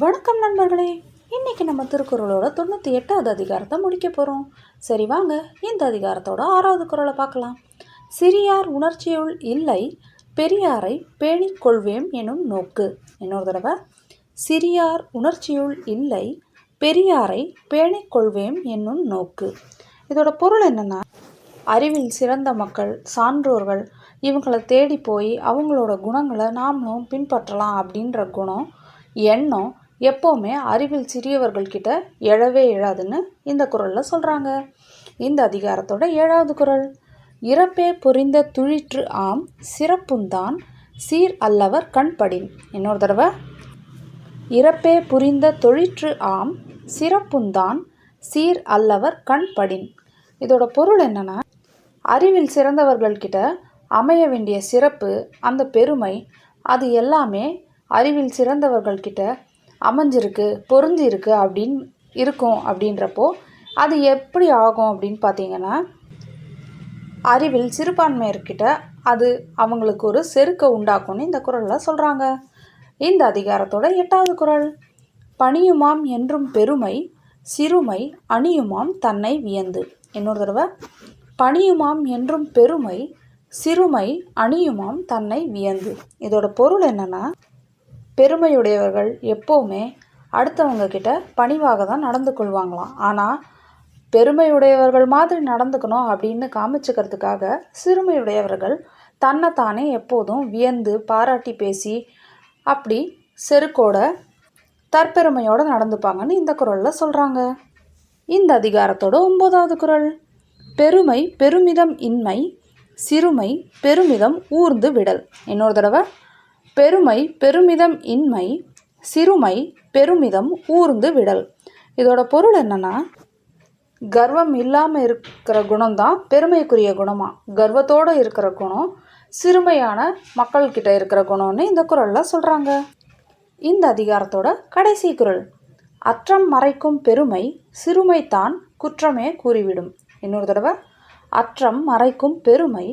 வணக்கம் நண்பர்களே. இன்னைக்கு நம்ம திருக்குறளோட தொண்ணூற்றி எட்டாவது அதிகாரத்தை முடிக்க போகிறோம் சரி வாங்க. இந்த அதிகாரத்தோட ஆறாவது குரலை பார்க்கலாம். சிறியார் உணர்ச்சியுள் இல்லை பெரியாரை பேணிக் கொள்வேம் எனும் நோக்கு. இன்னொரு தடவை சிறியார் உணர்ச்சியுள் இல்லை பெரியாரை பேணிக் கொள்வேம் என்னும் நோக்கு. இதோட பொருள் என்னென்னா அறிவில் சிறந்த மக்கள் சான்றோர்கள் இவங்களை தேடி போய் அவங்களோட குணங்களை நாமளும் பின்பற்றலாம் அப்படின்ற குணம் எண்ணம் எப்போவுமே அறிவில் சிறியவர்கள்கிட்ட எழவே எழாதுன்னு இந்த குறளில் சொல்கிறாங்க இந்த அதிகாரத்தோட ஏழாவது குறள் இறப்பே பொறிந்த துழிற்று ஆம் சிறப்புந்தான் சீர் அல்லவர் கண்படின். இன்னொரு தடவை இறப்பே புரிந்த தொழிற்று ஆம் சிறப்புந்தான் சீர் அல்லவர் கண்படின். இதோட பொருள் என்னன்னா அறிவில் சிறந்தவர்கள்கிட்ட அமைய வேண்டிய சிறப்பு அந்த பெருமை அது எல்லாமே அறிவில் சிறந்தவர்கள்கிட்ட அமைஞ்சிருக்கு பொருந்திருக்கு அப்படின்னு இருக்கும் அப்படின்றப்போ அது எப்படி ஆகும் அப்படின்னு பார்த்தீங்கன்னா அறிவில் சிறுபான்மையர்கிட்ட அது அவங்களுக்கு ஒரு செருக்க உண்டாக்கும்னு இந்த குரலில் சொல்கிறாங்க இந்த அதிகாரத்தோட எட்டாவது குறள் பணியுமாம் என்றும் பெருமை சிறுமை அணியுமாம் தன்னை வியந்து. இன்னொரு தடவை பணியுமாம் என்றும் பெருமை சிறுமை அணியுமாம் தன்னை வியந்து. இதோட பொருள் என்னென்னா பெருமையுடையவர்கள் எப்போவுமே அடுத்தவங்க கிட்ட பணிவாக தான் நடந்து கொள்வாங்களாம். ஆனால் பெருமையுடையவர்கள் மாதிரி நடந்துக்கணும் அப்படின்னு காமிச்சுக்கிறதுக்காக சிறுமையுடையவர்கள் தன்னைத்தானே எப்போதும் வியந்து பாராட்டி பேசி அப்படி செருக்கோட தற்பெருமையோடு நடந்துப்பாங்கன்னு இந்த குரலில் சொல்கிறாங்க இந்த அதிகாரத்தோட ஒன்பதாவது குரல். பெருமை பெருமிதம் இன்மை சிறுமை பெருமிதம் ஊர்ந்து விடல். இன்னொரு தடவை பெருமை பெருமிதம் இன்மை சிறுமை பெருமிதம் ஊர்ந்து விடல். இதோட பொருள் என்னன்னா கர்வம் இல்லாமல் இருக்கிற குணம்தான் பெருமைக்குரிய குணமாக கர்வத்தோடு இருக்கிற குணம் சிறுமையான மக்கள்கிட்ட இருக்கிற குணம்னு இந்த குரலில் சொல்கிறாங்க இந்த அதிகாரத்தோட கடைசி குரல் அற்றம் மறைக்கும் பெருமை சிறுமைத்தான் குற்றமே கூறிவிடும். இன்னொரு தடவை அற்றம் மறைக்கும் பெருமை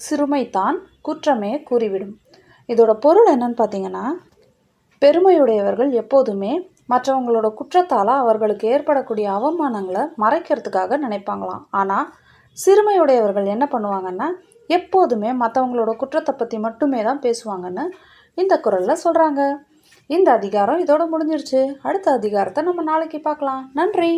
சிறுமைத்தான் குற்றமே கூறிவிடும். இதோட பொருள் என்னன்னு பார்த்தீங்கன்னா பெருமையுடையவர்கள் எப்போதுமே மற்றவங்களோட குற்றத்தால் அவர்களுக்கு ஏற்படக்கூடிய அவமானங்களை மறைக்கிறதுக்காக நினைப்பாங்களாம். ஆனால் சிறுமையுடையவர்கள் என்ன பண்ணுவாங்கன்னா எப்போதுமே மற்றவங்களோட குற்றத்தை பற்றி மட்டுமே தான் பேசுவாங்கன்னு இந்த குரலில் சொல்கிறாங்க இந்த அதிகாரம் இதோட முடிஞ்சிருச்சு. அடுத்த அதிகாரத்தை நம்ம நாளைக்கு பார்க்கலாம். நன்றி!